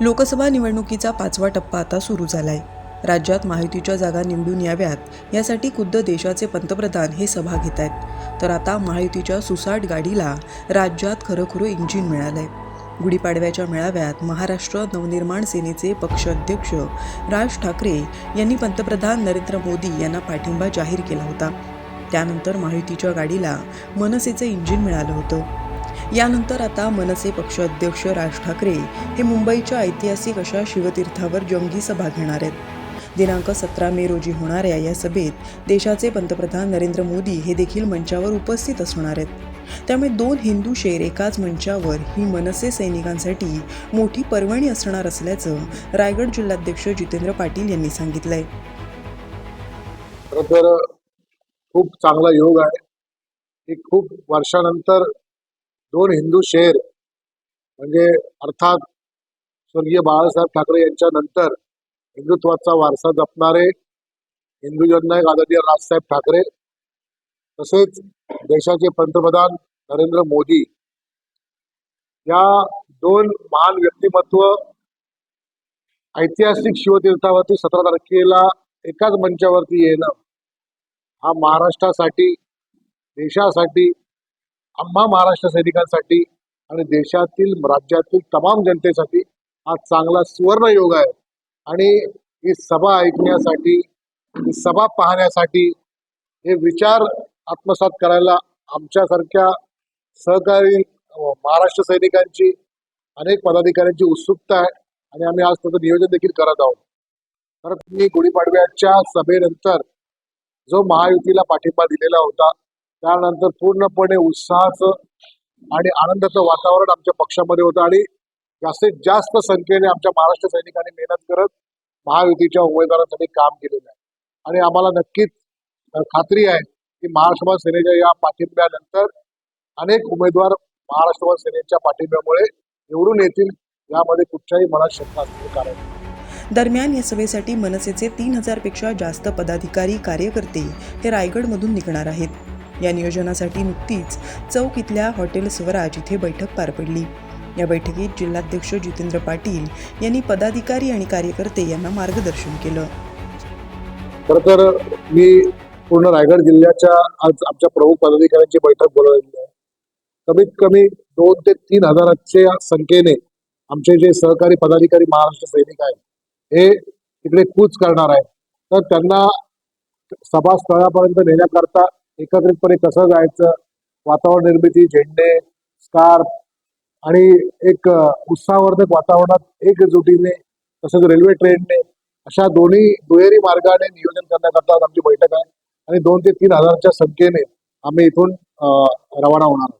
लोकसभा निवडणुकीचा पाचवा टप्पा आता सुरू झालाय. राज्यात महायुतीच्या जागा निवडून याव्यात यासाठी खुद्द देशाचे पंतप्रधान हे सभा घेत आहेत. तर आता महायुतीच्या सुसाट गाडीला राज्यात खरोखर इंजिन मिळालंय. गुढीपाडव्याच्या मेळाव्यात महाराष्ट्र नवनिर्माण सेनेचे पक्षाध्यक्ष राज ठाकरे यांनी पंतप्रधान नरेंद्र मोदी यांना पाठिंबा जाहीर केला होता. त्यानंतर माहितीच्या गाडीला मनसेचं इंजिन मिळालं होतं. यानंतर आता मनसे पक्षाध्यक्ष राज ठाकरे हे मुंबईच्या ऐतिहासिक अशा शिवतीर्थावर जंगी सभा घेणार आहेत. दिनांक सतरा मे रोजी होणाऱ्या या सभेत देशाचे पंतप्रधान नरेंद्र मोदी हे देखील मंचावर उपस्थित असणार आहेत. त्यामुळे दोन हिंदू शेर एकाच मंचावर ही मनसे सैनिकांसाठी मोठी पर्वणी असणार असल्याचं रायगड जिल्हाध्यक्ष जितेंद्र पाटील यांनी सांगितलंय. खूप चांगला योग आहे. की खूप वर्षानंतर दोन हिंदू शेर म्हणजे अर्थात स्वर्गीय बाळासाहेब ठाकरे यांच्या नंतर हिंदुत्वाचा वारसा जपणारे हिंदू जननायक आदरणीय राजसाहेब ठाकरे तसेच देशाचे पंतप्रधान नरेंद्र मोदी या दोन महान व्यक्तिमत्व ऐतिहासिक शिवतीर्थावरती सतरा तारखेला एकाच मंचावरती येणं हा महाराष्ट्रासाठी देशासाठी आम्हा महाराष्ट्र सैनिकांसाठी आणि देशातील राज्यातील तमाम जनतेसाठी हा चांगला सुवर्ण योग आहे. आणि ही सभा ऐकण्यासाठी ही सभा पाहण्यासाठी हे विचार आत्मसात करायला आमच्यासारख्या सहकारी महाराष्ट्र सैनिकांची अनेक पदाधिकाऱ्यांची उत्सुकता आहे आणि आम्ही आज त्याचं नियोजन देखील करत आहोत. तर मी गुढीपाडव्याच्या सभेनंतर जो महायुतीला पाठिंबा दिलेला होता त्यानंतर पूर्णपणे उत्साहाचं आणि आनंदाचं वातावरण आमच्या पक्षामध्ये होतं आणि जास्तीत जास्त संख्येने आमच्या महाराष्ट्र सैनिकांनी मेहनत करत महायुतीच्या उमेदवारांसाठी काम केलेलं आहे आणि आम्हाला नक्कीच खात्री आहे की महाराष्ट्र सेनेच्या या पाठिंब्यानंतर अनेक उमेदवार महाराष्ट्र सेनेच्या पाठिंब्यामुळे निवडून येतील यामध्ये कुठच्याही मनात शंका असण्याचं कारण नाही. दरम्यान या सभेसाठी मनसेचे तीन हजारपेक्षा जास्त पदाधिकारी कार्यकर्ते हे रायगडमधून निघणार आहेत. या नियोजनासाठी नुकतीच चौक इथल्या हॉटेल स्वराज इथे बैठक पार पडली. या बैठकीत जिल्हाध्यक्ष जितेंद्र पाटील यांनी पदाधिकारी आणि कार्यकर्ते यांना मार्गदर्शन केलं. खरं तर मी पूर्ण रायगड जिल्ह्याच्या आज आमच्या प्रमुख पदाधिकाऱ्यांची बैठक बोलवलेली आहे. कमीत कमी दोन ते तीन हजाराच्या संख्येने आमचे जे सहकारी पदाधिकारी महाराष्ट्र सैनिक आहेत हे तिकडे कूच करणार आहे. तर त्यांना सभास्थळापर्यंत नेण्याकरता एकत्रितपणे कसं जायचं वातावरण निर्मिती झेंडे स्कार्फ आणि एक उत्साहवर्धक वातावरणात एकजुटीने तसंच रेल्वे ट्रेनने अशा दोन्ही दुहेरी मार्गाने नियोजन करण्याकरता आमची बैठक आहे आणि दोन ते तीन हजारच्या संख्येने आम्ही इथून रवाना होणार आहोत.